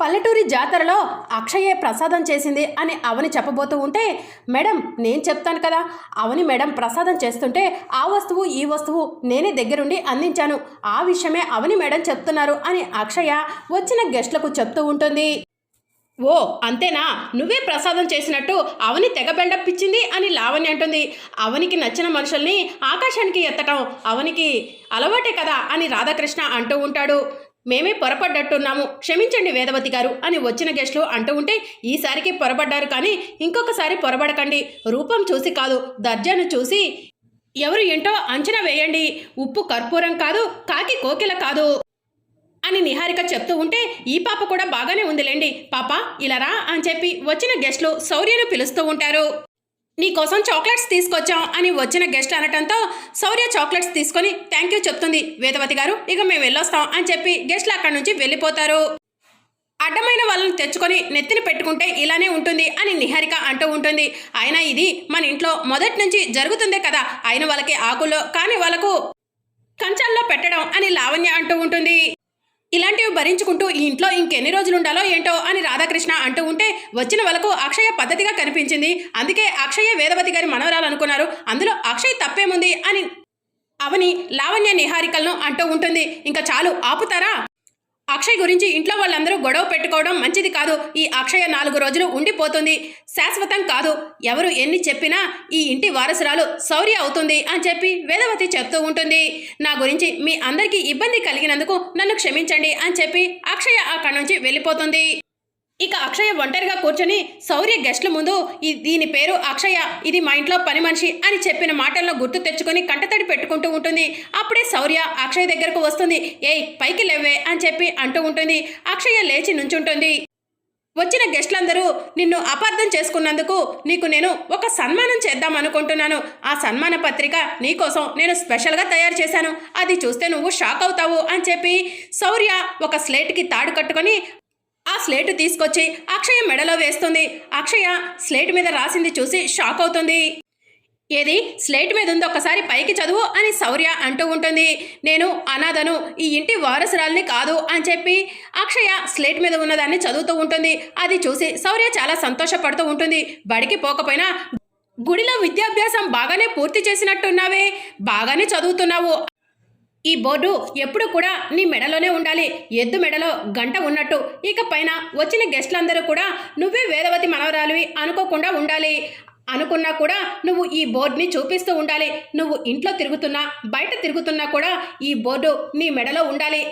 పల్లెటూరి జాతరలో అక్షయే ప్రసాదం చేసింది అని అవని చెప్పబోతూ ఉంటే మేడం నేను చెప్తాను కదా. అవని మేడం ప్రసాదం చేస్తుంటే ఆ వస్తువు ఈ వస్తువు నేనే దగ్గరుండి అందించాను. ఆ విషయమే అవని మేడం చెప్తున్నారు అని అక్షయ వచ్చిన గెస్ట్లకు చెప్తూ ఉంటుంది. ఓ అంతేనా? నువ్వే ప్రసాదం చేసినట్టు అవని తెగ బెండప్పిచ్చింది అని లావణ్య అంటుంది. అవనికి నచ్చిన మనుషుల్ని ఆకాశానికి ఎత్తటం అవనికి అలవాటే కదా అని రాధాకృష్ణ అంటూ ఉంటాడు. మేమే పొరపడ్డట్టున్నాము. క్షమించండి వేదవతి గారు అని వచ్చిన గెస్టులు అంటూ ఉంటే ఈసారికి పొరపడ్డారు కానీ ఇంకొకసారి పొరపడకండి. రూపం చూసి కాదు దర్జాను చూసి ఎవరు ఏంటో అంచనా వేయండి. ఉప్పు కర్పూరం కాదు కాకి కోకిల కాదు అని నిహారిక చెప్తూ ఉంటే ఈ పాప కూడా బాగానే ఉందిలేండి. పాప ఇలా రా అని చెప్పి వచ్చిన గెస్టులు శౌర్యను పిలుస్తూ ఉంటారు. నీకోసం చాక్లెట్స్ తీసుకొచ్చాం అని వచ్చిన గెస్ట్ అనటంతో శౌర్య చాక్లెట్స్ తీసుకొని థ్యాంక్ యూ చెప్తుంది. వేదవతి గారు ఇక మేము వెళ్ళొస్తాం అని చెప్పి గెస్ట్లు అక్కడి నుంచి వెళ్ళిపోతారు. అడ్డమైన వాళ్ళని తెచ్చుకొని నెత్తిని పెట్టుకుంటే ఇలానే ఉంటుంది అని నిహారిక అంటూ ఉంటుంది. అయినా ఇది మన ఇంట్లో మొదటి నుంచి జరుగుతుందే కదా అయిన వాళ్ళకి ఆకుల్లో కానీ వాళ్ళకు కంచాల్లో పెట్టడం అని లావణ్య అంటూ ఉంటుంది. ఇలాంటివి భరించుకుంటూ ఈ ఇంట్లో ఇంకెన్ని రోజులు ఉండాలో ఏంటో అని రాధాకృష్ణ అంటూ ఉంటే వచ్చిన వాళ్ళకు అక్షయ పద్ధతిగా కనిపించింది. అందుకే అక్షయ వేదవతి గారి మనవరాలు అనుకున్నారు. అందులో అక్షయ్ తప్పేముంది అని అవని లావణ్య నిహారికలను అంటూ ఉంటుంది. ఇంకా చాలు ఆపుతారా? అక్షయ్ గురించి ఇంట్లో వాళ్ళందరూ గొడవ పెట్టుకోవడం మంచిది కాదు. ఈ అక్షయ నాలుగు రోజులు ఉండిపోతుంది. శాశ్వతం కాదు. ఎవరు ఎన్ని చెప్పినా ఈ ఇంటి వారసురాలు శౌర్య అవుతుంది అని చెప్పి వేదవతి చెప్తూ ఉంటుంది. నా గురించి మీ అందరికీ ఇబ్బంది కలిగినందుకు నన్ను క్షమించండి అని చెప్పి అక్షయ అక్కడి నుంచి వెళ్ళిపోతుంది. ఇక అక్షయ ఒంటరిగా కూర్చొని శౌర్య గెస్ట్ల ముందు ఈ దీని పేరు అక్షయ ఇది మా ఇంట్లో పని మనిషి అని చెప్పిన మాటల్లో గుర్తు తెచ్చుకొని కంటతడి పెట్టుకుంటూ ఉంటుంది. అప్పుడే శౌర్య అక్షయ దగ్గరకు వస్తుంది. ఏయ్ పైకి లేవే అని చెప్పి అంటూ ఉంటుంది. అక్షయ లేచి నుంచుంటుంది. వచ్చిన గెస్ట్లందరూ నిన్ను అపార్థం చేసుకున్నందుకు నీకు నేను ఒక సన్మానం చేద్దాం అనుకుంటున్నాను. ఆ సన్మాన పత్రిక నీకోసం నేను స్పెషల్గా తయారు చేశాను. అది చూస్తే నువ్వు షాక్ అవుతావు అని చెప్పి శౌర్య ఒక స్లేట్కి తాడు కట్టుకొని ఆ స్లేటు తీసుకొచ్చి అక్షయ మెడలో వేస్తుంది. అక్షయ స్లేట్ మీద రాసింది చూసి షాక్ అవుతుంది. ఏది? స్లేట్ మీద ఉంది ఒకసారి పైకి చదువు అని శౌర్య అంటూ ఉంటుంది. నేను అనాథను ఈ ఇంటి వారసురాల్ని కాదు అని చెప్పి అక్షయ స్లేట్ మీద ఉన్నదాన్ని చదువుతూ ఉంటుంది. అది చూసి శౌర్య చాలా సంతోషపడుతూ ఉంటుంది. బడికి పోకపోయినా గుడిలో విద్యాభ్యాసం బాగానే పూర్తి చేసినట్టున్నావే. బాగానే చదువుతున్నావు. ఈ బోర్డు ఎప్పుడు కూడా నీ మెడలోనే ఉండాలి. ఎద్దు మెడలో గంట ఉన్నట్టు. ఇక పైన వచ్చిన గెస్టులందరూ కూడా నువ్వే వేదవతి మనవరాలివి అనుకోకుండా ఉండాలి. అనుకున్నా కూడా నువ్వు ఈ బోర్డుని చూపిస్తూ ఉండాలి. నువ్వు ఇంట్లో తిరుగుతున్నా బయట తిరుగుతున్నా కూడా ఈ బోర్డు నీ మెడలో ఉండాలి.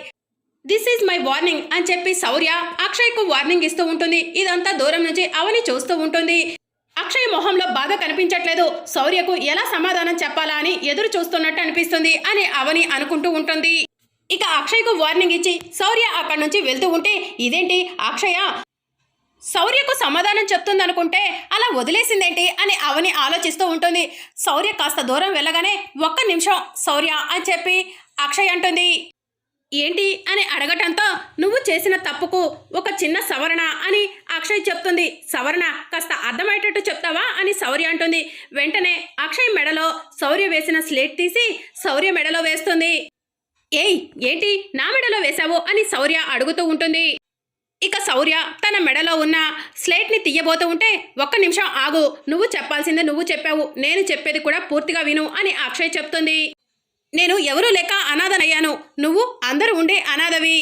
దిస్ ఈజ్ మై వార్నింగ్ అని చెప్పి శౌర్య అక్షయ్కు వార్నింగ్ ఇస్తూ ఉంటుంది. ఇదంతా దూరం నుంచి అవని చూస్తూ ఉంటుంది. అక్షయ్ మొహంలో బాగా కనిపించట్లేదు. శౌర్యకు ఎలా సమాధానం చెప్పాలా అని ఎదురు చూస్తున్నట్టు అనిపిస్తుంది అని అవని అనుకుంటూ ఉంటుంది. ఇక అక్షయ్కు వార్నింగ్ ఇచ్చి శౌర్య అక్కడి నుంచి వెళ్తూ ఉంటే ఇదేంటి అక్షయ? శౌర్యకు సమాధానం చెప్తుందనుకుంటే అలా వదిలేసిందేంటి? అని అవని ఆలోచిస్తూ ఉంటుంది. శౌర్య కాస్త దూరం వెళ్ళగానే ఒక్క నిమిషం శౌర్య అని చెప్పి అక్షయ్ అంటుంది. ఏంటి అని అడగటంతో నువ్వు చేసిన తప్పుకు ఒక చిన్న సవరణ అని అక్షయ్ చెప్తుంది. సవరణ కాస్త అర్థమయ్యేటట్టు చెప్తావా అని శౌర్య అంటుంది. వెంటనే అక్షయ్ మెడలో శౌర్య వేసిన స్లేట్ తీసి శౌర్య మెడలో వేస్తుంది. ఏయ్ ఏంటి నా మెడలో వేశావు అని శౌర్య అడుగుతూ ఉంటుంది. ఇక శౌర్య తన మెడలో ఉన్న స్లేట్ని తీయబోతూ ఉంటే ఒక్క నిమిషం ఆగు నువ్వు చెప్పాల్సిందే నువ్వు చెప్పావు నేను చెప్పేది కూడా పూర్తిగా విను అని అక్షయ్ చెప్తుంది. నేను ఎవరూ లేక అనాథనయ్యాను? నువ్వు అందరూ ఉండే అనాథవి.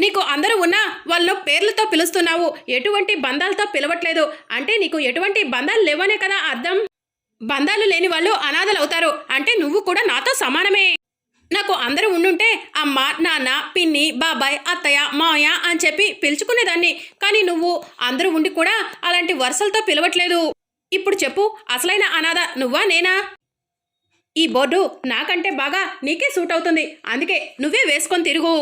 నీకు అందరూ ఉన్నా వాళ్ళు పేర్లతో పిలుస్తున్నావు. ఎటువంటి బంధాలతో పిలవట్లేదు. అంటే నీకు ఎటువంటి బంధాలు లేవనే కదా అర్థం? బంధాలు లేని వాళ్ళు అనాథలవుతారు. అంటే నువ్వు కూడా నాతో సమానమే. నాకు అందరూ ఉండుంటే అమ్మ నాన్న పిన్ని బాబాయ్ అత్తయ్య మావయ్య అని చెప్పి పిలుచుకునేదాన్ని. కానీ నువ్వు అందరూ ఉండి కూడా అలాంటి వరుసలతో పిలవట్లేదు. ఇప్పుడు చెప్పు అసలైన అనాథ నువ్వా నేనా? ఈ బోర్డు నాకంటే బాగా నీకే సూట్ అవుతుంది. అందుకే నువ్వే వేసుకొని తిరుగు.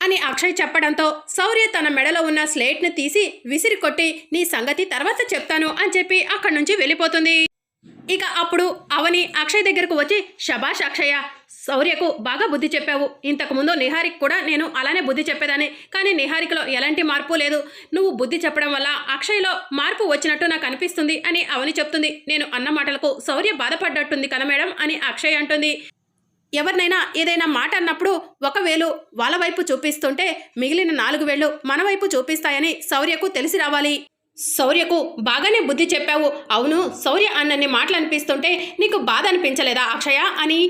అని అక్షయ్ చెప్పడంతో శౌర్య తన మెడలో ఉన్న స్లేట్ను తీసి విసిరి కొట్టి నీ సంగతి తర్వాత చెప్తాను అని చెప్పి అక్కడి నుంచి వెళ్ళిపోతుంది. ఇక అప్పుడు అవని అక్షయ్ దగ్గరకు వచ్చి శభాష్ అక్షయ శౌర్యకు బాగా బుద్ధి చెప్పావు. ఇంతకుముందు నిహారిక్ కూడా నేను అలానే బుద్ధి చెప్పేదాన్ని. కానీ నిహారికలో ఎలాంటి మార్పు లేదు. నువ్వు బుద్ధి చెప్పడం వల్ల అక్షయ్లో మార్పు వచ్చినట్టు నాకు అనిపిస్తుంది అని అవని చెప్తుంది. నేను అన్న మాటలకు శౌర్య బాధపడ్డట్టుంది కదా మేడం అని అక్షయ్ అంటుంది. ఎవరినైనా ఏదైనా మాట అన్నప్పుడు ఒక వేలు వాళ్ళ వైపు చూపిస్తుంటే మిగిలిన నాలుగు వేళ్ళు మన వైపు చూపిస్తాయని శౌర్యకు తెలిసి రావాలి. శౌర్యకు బాగానే బుద్ధి చెప్పావు. అవును శౌర్య అన్నన్ని మాటలు అనిపిస్తుంటే నీకు బాధ అనిపించలేదా అక్షయ అని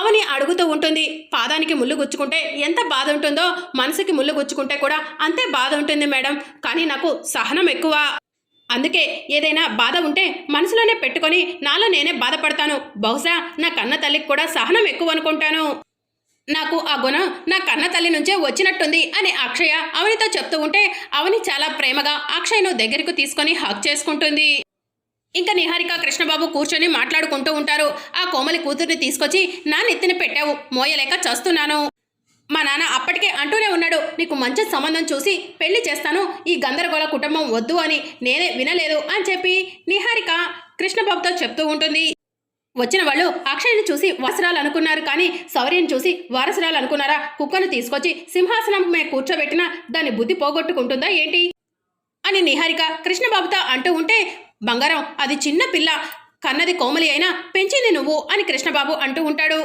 అవని అడుగుతూ ఉంటుంది. పాదానికి ముళ్ళు గుచ్చుకుంటే ఎంత బాధ ఉంటుందో మనసుకి ముళ్ళు గుచ్చుకుంటే కూడా అంతే బాధ ఉంటుంది మేడం. కానీ నాకు సహనం ఎక్కువ. అందుకే ఏదైనా బాధ ఉంటే మనసులోనే పెట్టుకొని నాలో నేనే బాధపడతాను. బహుశా నా కన్న తల్లికి కూడా సహనం ఎక్కువ అనుకుంటాను. నాకు ఆ గుణం నా కన్న తల్లి నుంచే వచ్చినట్టుంది అని అక్షయ అవనితో చెప్తూ ఉంటే అవని చాలా ప్రేమగా అక్షయ్ను దగ్గరకు తీసుకొని హక్ చేసుకుంటుంది. ఇంకా నిహారిక కృష్ణబాబు కూర్చొని మాట్లాడుకుంటూ ఉంటారు. ఆ కోమలి కూతుర్ని తీసుకొచ్చి నా నెత్తిన పెట్టావు మోయలేక చస్తున్నాను. మా నాన్న అప్పటికే అంటూనే ఉన్నాడు నీకు మంచి సంబంధం చూసి పెళ్ళి చేస్తాను ఈ గందరగోళ కుటుంబం వద్దు అని నేనే వినలేదు అని చెప్పి నిహారిక కృష్ణబాబుతో చెప్తూ ఉంటుంది. వచ్చిన వాళ్ళు అక్షయ్ని చూసి వారసురాలు అనుకున్నారు కానీ శౌర్యని చూసి వారసురాలు అనుకున్నారా కుక్కను తీసుకొచ్చి సింహాసనం మీద కూర్చోబెట్టినా దాన్ని బుద్ధి పోగొట్టుకుంటుందా ఏంటి? అని నిహారిక కృష్ణబాబుతో అంటూ ఉంటే బంగారం అది చిన్న పిల్ల. కన్నది కోమలి అయినా పెంచింది నువ్వు అని కృష్ణబాబు అంటూ ఉంటాడు.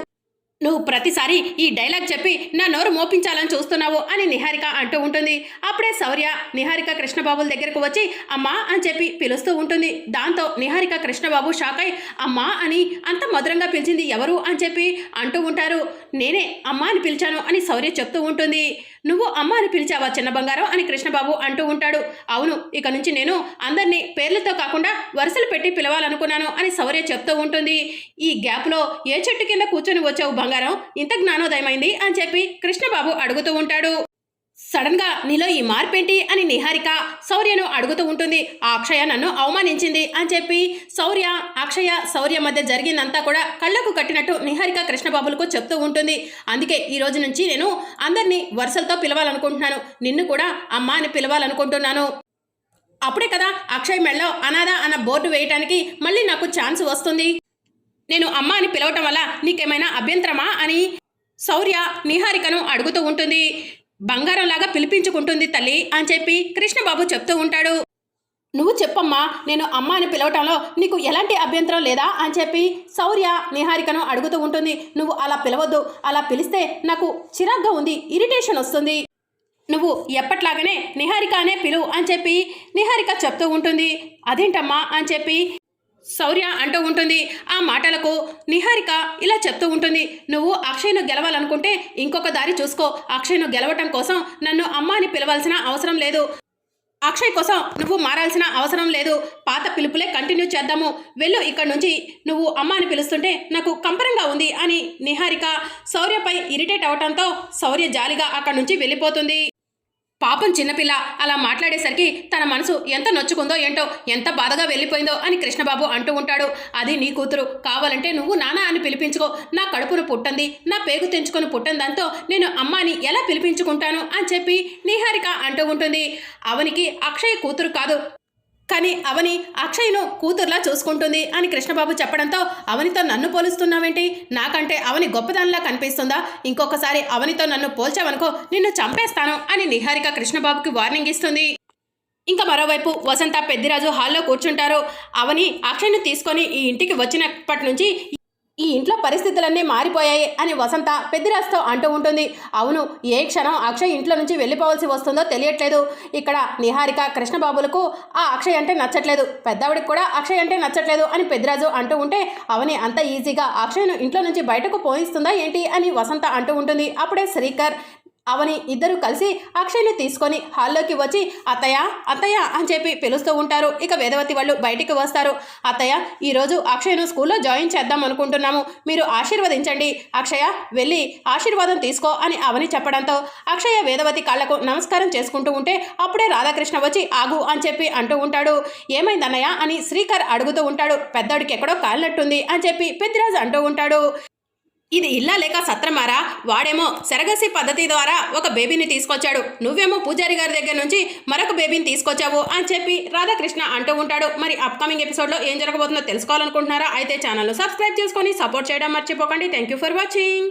నువ్వు ప్రతిసారి ఈ డైలాగ్ చెప్పి నా నోరు మోపించాలని చూస్తున్నావు అని నిహారిక అంటూ ఉంటుంది. అప్పుడే శౌర్య నిహారిక కృష్ణబాబుల దగ్గరకు వచ్చి అమ్మా అని చెప్పి పిలుస్తూ ఉంటుంది. దాంతో నిహారిక కృష్ణబాబు షాక్ అయి అమ్మా అని అంత మధురంగా పిలిచింది ఎవరు అని చెప్పి అంటూ ఉంటారు. నేనే అమ్మా అని పిలిచాను అని శౌర్య చెప్తూ ఉంటుంది. నువ్వు అమ్మ అని పిలిచావా చిన్న బంగారం అని కృష్ణబాబు అంటూ ఉంటాడు. అవును ఇక నుంచి నేను అందరినీ పేర్లతో కాకుండా వరుసలు పెట్టి పిలవాలనుకున్నాను అని శౌర్య చెప్తూ ఉంటుంది. ఈ గ్యాప్లో ఏ చెట్టు కింద కూర్చొని వచ్చావు బంగారం? ఇంత జ్ఞానోదయమైంది అని చెప్పి కృష్ణబాబు అడుగుతూ ఉంటాడు. సడన్గా నీలో ఈ మార్పేంటి అని నిహారిక శౌర్యను అడుగుతూ ఉంటుంది. ఆ అక్షయ నన్ను అవమానించింది అని చెప్పి శౌర్య అక్షయ శౌర్య మధ్య జరిగిందంతా కూడా కళ్ళకు కట్టినట్టు నిహారిక కృష్ణబాబులకు చెప్తూ ఉంటుంది. అందుకే ఈ రోజు నుంచి నేను అందరినీ వరుసలతో పిలవాలనుకుంటున్నాను. నిన్ను కూడా అమ్మ అని పిలవాలనుకుంటున్నాను. అప్పుడే కదా అక్షయ్ మెళ్ళో అనాథ అన్న బోర్డు వేయటానికి మళ్ళీ నాకు ఛాన్స్ వస్తుంది. నేను అమ్మ అని పిలవటం వల్ల నీకేమైనా అభ్యంతరమా అని శౌర్య నిహారికను అడుగుతూ ఉంటుంది. బంగారంలాగా పిలిపించుకుంటుంది తల్లి అని చెప్పి కృష్ణబాబు చెప్తూ ఉంటాడు. నువ్వు చెప్పమ్మా నేను అమ్మ అని పిలవటంలో నీకు ఎలాంటి అభ్యంతరం లేదా అని చెప్పి శౌర్య నిహారికను అడుగుతూ ఉంటుంది. నువ్వు అలా పిలవద్దు అలా పిలిస్తే నాకు చిరాగ్గా ఉంది ఇరిటేషన్ వస్తుంది. నువ్వు ఎప్పట్లాగానే నిహారిక అనే పిలువు అని చెప్పి నిహారిక చెప్తూ ఉంటుంది. అదేంటమ్మా అని చెప్పి శౌర్య అంటూ ఉంటుంది. ఆ మాటలకు నిహారిక ఇలా చెప్తూ ఉంటుంది. నువ్వు అక్షయ్ను గెలవాలనుకుంటే ఇంకొక దారి చూసుకో. అక్షయ్ను గెలవటం కోసం నన్ను అమ్మ అని పిలవాల్సిన అవసరం లేదు. అక్షయ్ కోసం నువ్వు మారాల్సిన అవసరం లేదు. పాత పిలుపులే కంటిన్యూ చేద్దాము. వెళ్ళు ఇక్కడ నుంచి. నువ్వు అమ్మ అని పిలుస్తుంటే నాకు కంపరంగా ఉంది అని నిహారిక శౌర్యపై ఇరిటేట్ అవటంతో శౌర్య జాలిగా అక్కడి నుంచి వెళ్ళిపోతుంది. పాపం చిన్నపిల్ల అలా మాట్లాడేసరికి తన మనసు ఎంత నొచ్చుకుందో ఏంటో ఎంత బాధగా వెళ్ళిపోయిందో అని కృష్ణబాబు అంటూ ఉంటాడు. అది నీ కూతురు. కావాలంటే నువ్వు నానా అని పిలిపించుకో. నా కడుపును పుట్టంది. నా పేగు తెంచుకొని పుట్టందంతో నేను అమ్మాని ఎలా పిలిపించుకుంటాను అని చెప్పి నిహారిక అంటూ ఉంటుంది. అవనికి అక్షయ్ కూతురు కాదు. కానీ అవని అక్షయ్ను కూతుర్లా చూసుకుంటుంది అని కృష్ణబాబు చెప్పడంతో అవనితో నన్ను పోలుస్తున్నావేంటి? నాకంటే అవని గొప్పదానిలా కనిపిస్తుందా? ఇంకొకసారి అవనితో నన్ను పోల్చావనుకో నిన్ను చంపేస్తాను అని నిహారిక కృష్ణబాబుకి వార్నింగ్ ఇస్తుంది. ఇంకా మరోవైపు వసంత పెద్దిరాజు హాల్లో కూర్చుంటారు. అవని అక్షయ్ను తీసుకొని ఈ ఇంటికి వచ్చినప్పటి నుంచి ఈ ఇంట్లో పరిస్థితులన్నీ మారిపోయాయి అని వసంత పెద్దిరాజుతో అంటూ ఉంటుంది. అవును ఏ క్షణం అక్షయ్ ఇంట్లో నుంచి వెళ్ళిపోవాల్సి వస్తుందో తెలియట్లేదు. ఇక్కడ నిహారిక కృష్ణబాబులకు ఆ అక్షయ్ అంటే నచ్చట్లేదు. పెద్దవిడికి కూడా అక్షయ్ అంటే నచ్చట్లేదు అని పెద్దిరాజు అంటూ ఉంటే అవని అంత ఈజీగా అక్షయ్ను ఇంట్లో నుంచి బయటకు పోయిస్తుందా ఏంటి అని వసంత అంటూ ఉంటుంది. అప్పుడే శ్రీకర్ అవని ఇద్దరు కలిసి అక్షయ్ని తీసుకొని హాల్లోకి వచ్చి అత్తయ్య అత్తయ్య అని చెప్పి పిలుస్తూ ఉంటారు. ఇక వేదవతి వాళ్ళు బయటికి వస్తారు. అత్తయ్య ఈరోజు అక్షయ్ను స్కూల్లో జాయిన్ చేద్దాం అనుకుంటున్నాము. మీరు ఆశీర్వదించండి. అక్షయ వెళ్ళి ఆశీర్వాదం తీసుకో అని అవని చెప్పడంతో అక్షయ వేదవతి కాళ్ళకు నమస్కారం చేసుకుంటూ ఉంటే అప్పుడే రాధాకృష్ణ వచ్చి ఆగు అని చెప్పి అంటూ ఉంటాడు. ఏమైందన్నయ్య అని శ్రీకర్ అడుగుతూ ఉంటాడు. పెద్దోడికి ఎక్కడో కాలినట్టుంది అని చెప్పి పెద్దిరాజు అంటూ ఉంటాడు. ఇది ఇల్లా లేక సత్రమారా? వాడేమో సెరగసి పద్ధతి ద్వారా ఒక బేబీని తీసుకొచ్చాడు. నువ్వేమో పూజారి గారి దగ్గర నుంచి మరొక బేబీని తీసుకొచ్చావు అని చెప్పి రాధాకృష్ణ అంటూ ఉంటాడు. మరి అప్కమింగ్ ఎపిసోడ్లో ఏం జరగబోతుందో తెలుసుకోవాలనుకుంటున్నారా? అయితే ఛానల్ను సబ్స్క్రైబ్ చేసుకొని సపోర్ట్ చేయడం మర్చిపోకండి. Thank you for watching